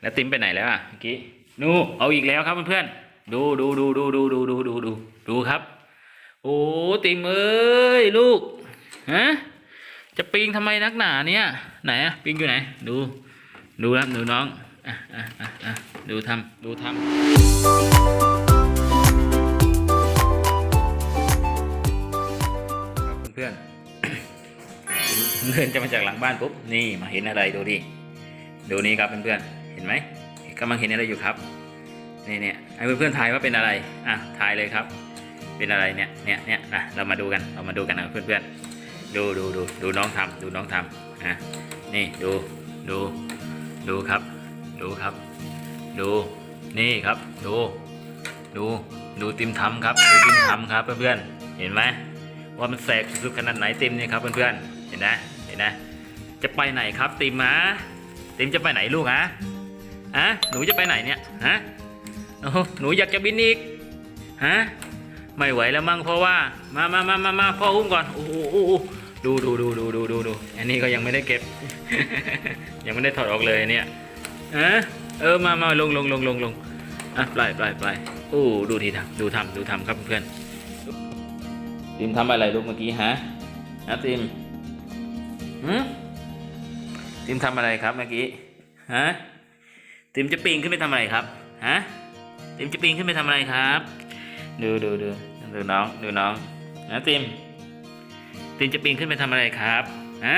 แล้วติ้มไปไหนแล้วอะเมื่อกี้นูเอาอีกแล้วครับเพื่อนๆดูดูดูดูดูดูดูดูดูดูครับ โอ้ติมเอ้ยลูกฮะจะปิงทำไมนักหนาเนี่ย ไหนอะปิงอยู่ไหน ดู ดูครับดูน้องอะอะอะอะดูทำดูทำครับเพื่อนๆเดินจะมาจากหลังบ้านปุ๊บนี่มาเห็นอะไรดูดิดูนี่ครับเพื่อนๆ ห็นไหมกำลังเห็นอะไรอยู่ครับเนี่ยเนี่ยให้เพื่อนๆทายว่าเป็นอะไรอะทายเลยครับ เป็นอะไรเนี่ยเนี่ยเนี่ยนะเรามาดูกันเรามาดูกันนะเพื่อนๆดูดูดูดูน้องทำดูน้องทำอะนี่ดูดูดูครับ ดูครับ ดูนี่ครับ ดูดูดูติมทำครับดูติมทำครับเพื่อนๆเห็นไหมว่ามันแสกสุดขนาดไหนติมเนี่ยครับเพื่อนๆเห็นนะเห็นนะจะไปไหนครับติมฮะติมจะไปไหนลูกฮะ ฮะหนูจะไปไหนเนี่ยฮะหนูอยากจะบินอีกฮะไม่ไหวแล้วมั้งเพราะว่ามามามามามาพ่ออุ้มก่อนโอ้โหดูดูดูดูดูดูดูอันนี้ก็ยังไม่ได้เก็บ ยังไม่ได้ถอดออกเลยเนี่ยฮะเออมามาลงลงลงลงลงอะปล่อยปล่อยปล่อยโอ้ดูทีทำดูทำดูทำครับเพื่อนติมทำอะไรลูกเมื่อกี้ฮะฮะติมหืมติมทำอะไรครับเมื่อกี้ฮะ ติมจะปีนขึ้นไปทำอะไรครับฮะติมจะปีนขึ้นไปทำอะไรครับ ดูดูดูดูน้องดูน้องนะติมติมจะปีนขึ้นไปทำอะไรครับฮะ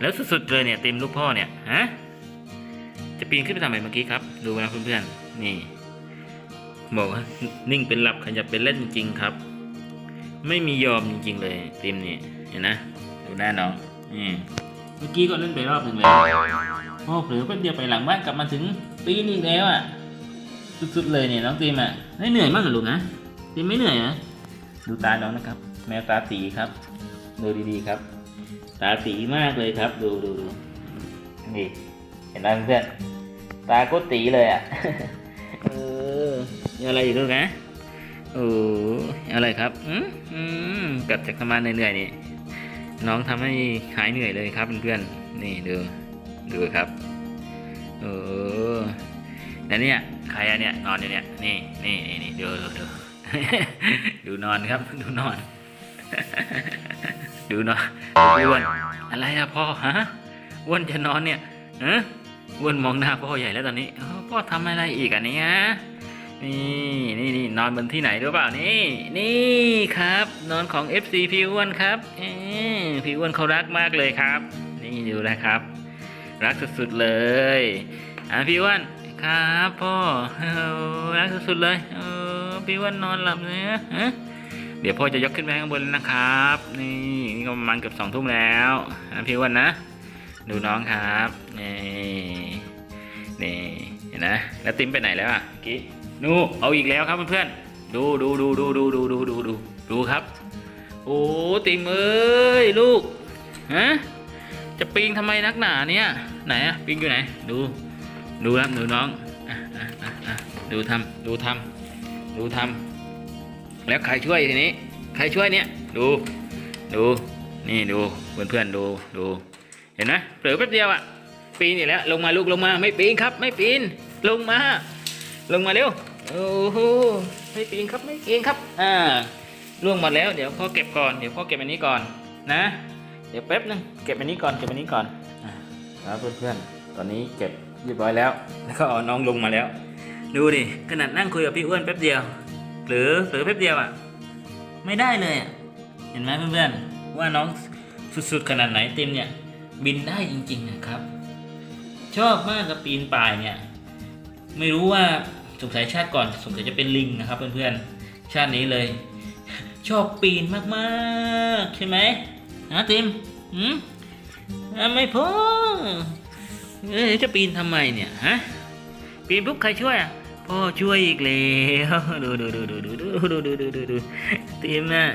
แล้วสุดๆเลยเนี่ยติมลูกพ่อเนี่ยฮะจะปีนขึ้นไปทำอะไรเมื่อกี้ครับ ดูนะเพื่อนๆนี่บอกว่านิ่งเป็นหลับขยับเป็นเล่นจริง ๆ ครับ ไม่มียอมจริง ๆ เลยติมนี่เห็นนะดูหน้าน้องนี่ มื่อกี้ก็เล่นไปรอบหนึ่งแล้วโอ้เผลอแป๊บเดียวไปหลังบ้านกลับมาถึงปีนอีกแล้วอะสุดๆเลยเนี่ยน้องตีมอะไม่เหนื่อยมากเหรอลูกนะตีมไม่เหนื่อยนะดูตาน้องนะครับ แมวตาตีครับ ดูดีๆครับ ตาตีมากเลยครับ ดูดูดูนี่เห็นไหมเพื่อนตาก็ตีเลยอะเอออะไรอีกลูกนะโอ้อะไรครับ อืมอืมกลับจากทำงานเหนื่อยๆนี่ น้องทำให้หายเหนื่อยเลยครับเพื่อนๆนี่ดูดูครับเออแล้วเนี่ยใครอะเนี่ยนอนอยู่เนี่ยนี่นี่นี่นี่ดูดูดูดูนอนครับดูนอน ดูนอนอ้วนอะไรอะพ่อฮะอ้วนจะนอนเนี่ยฮะอ้วนมองหน้าพ่อใหญ่แล้วตอนนี้พ่อทำอะไรอีกอันนี้ฮะ นี่นี่นี่นอนบนที่ไหนรู้เปล่านี่ นี่ครับ นอนของ FC พี่อ้วนครับพี่อ้วนเขารักมากเลยครับ นี่ดูนะครับ รักสุดๆเลยอะพี่อ้วนครับพ่อรักสุดๆเลยเออพี่อ้วนนอนหลับเนื้อะฮะเดี๋ยวพ่อจะยกขึ้นไปข้างบนนะครับ นี่นี่ก็ประมาณเกือบสองทุ่มแล้วอะพี่อ้วนนะ ดูน้องครับนี่นี่เห็นนะแล้วติ้มไปไหนแล้วอะกี้ นูเอาอีกแล้วครับเพื่อนๆดูดูดูดูดูดูดูดูดูดูครับ โอ้ติมเอ้ยลูกฮะจะปิงทำไมนักหนาเนี่ยไหนอะปิงอยู่ไหน ดู ดูครับดูน้องดูทำดูทำดูทำแล้วใครช่วยทีนี้ ใครช่วยเนี่ย ดูดูนี่ดูเพื่อนเพื่อนๆดูดูเห็นไหมเผลอแป๊บเดียวอะปีนอีกแล้วลงมาลูกลงมาไม่ปีนครับ ไม่ปีนลงมา ลงมาเร็ว โอ้โหไม่ปีนครับไม่ปีนครับ อ่าล่วงหมดแล้วเดี๋ยวพ่อเก็บก่อนเดี๋ยวพ่อเก็บอันนี้ก่อนนะ เดี๋ยวแป๊บนึงเก็บอันนี้ก่อนเก็บอันนี้ก่อนครับเพื่อนๆตอนนี้เก็บเรียบร้อยแล้ว แล้วก็เอาน้องลงมาแล้ว ดูดิขนาดนั่งคุยกับพี่อ้วนแป๊บเดียว หรือหรือแป๊บเดียวอะ ไม่ได้เลยอะเห็นไหมเพื่อนๆว่าน้องสุดๆขนาดไหนติมเนี่ย บินได้จริงๆนะครับ ชอบมากกับปีนป่ายเนี่ย ไม่รู้ว่า สงสัยชาติก่อนสงสัยจะเป็นลิงนะครับเพื่อนๆ ชาตินี้เลย ชอบปีนมากๆ ใช่ไหมฮะติมอืมไม่พอเอ้จะปีนทำไมเนี่ยฮะปีนปุ๊บใครช่วยอะ พ่อช่วยอีกแล้วดูดูดูดูดูดูดูดูดูดูดูติมอะ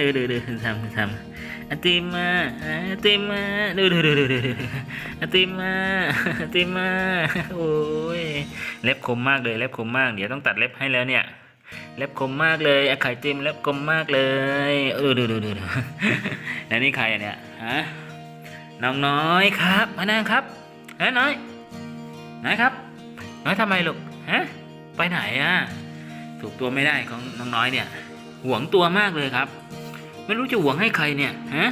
ดูดูดูทำทำติมอะติมอะดูดูดูดูดูติมอะติมอะโอ้ยเล็บคมมากเลยเล็บคมมากเดี๋ยวต้องตัดเล็บให้แล้วเนี่ยเล็บคมมากเลยอะไข่ติมเล็บคมมากเลยดูดูดูดูแล้วนี่ใครอะเนี่ยฮะน้องน้อยครับมานั่งครับฮะน้อยนะครับน้อยทำไมลูก ฮะไปไหนอะถูกตัวไม่ได้ของน้องน้อยเนี่ยหวงตัวมากเลยครับ ไม่รู้จะหวงให้ใครเนี่ยฮะ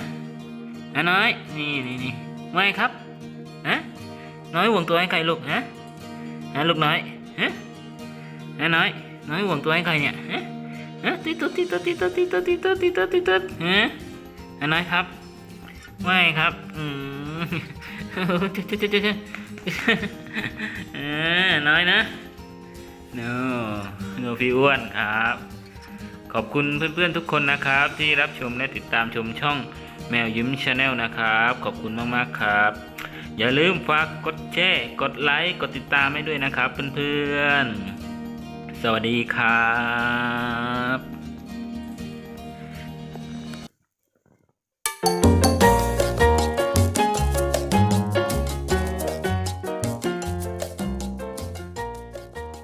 น้อยนี่นี่นี่ไม่ครับฮะน้อยห่วงตัวให้ใครลูกฮะฮะลูกน้อยฮะน้าน้อยน้อยห่วงตัวให้ใครเนี่ยฮะฮะติดตุ๊ดติดตุ๊ดติดตุ๊ดติดตุ๊ดติดตุ๊ดติดตุ๊ดติดตุ๊ดฮะน้าน้อยครับ ไม่ครับอืมเออน้อยนะ โน่โนพี่อ้วนครับ ขอบคุณเพื่อนๆทุกคนนะครับ ที่รับชมและติดตามชมช่องแมวยิ้มชาแนลนะครับ ขอบคุณมากๆครับ อย่าลืมฝากกดแชร์กดไลค์กดติดตามให้ด้วยนะครับเพื่อนๆสวัสดีครับ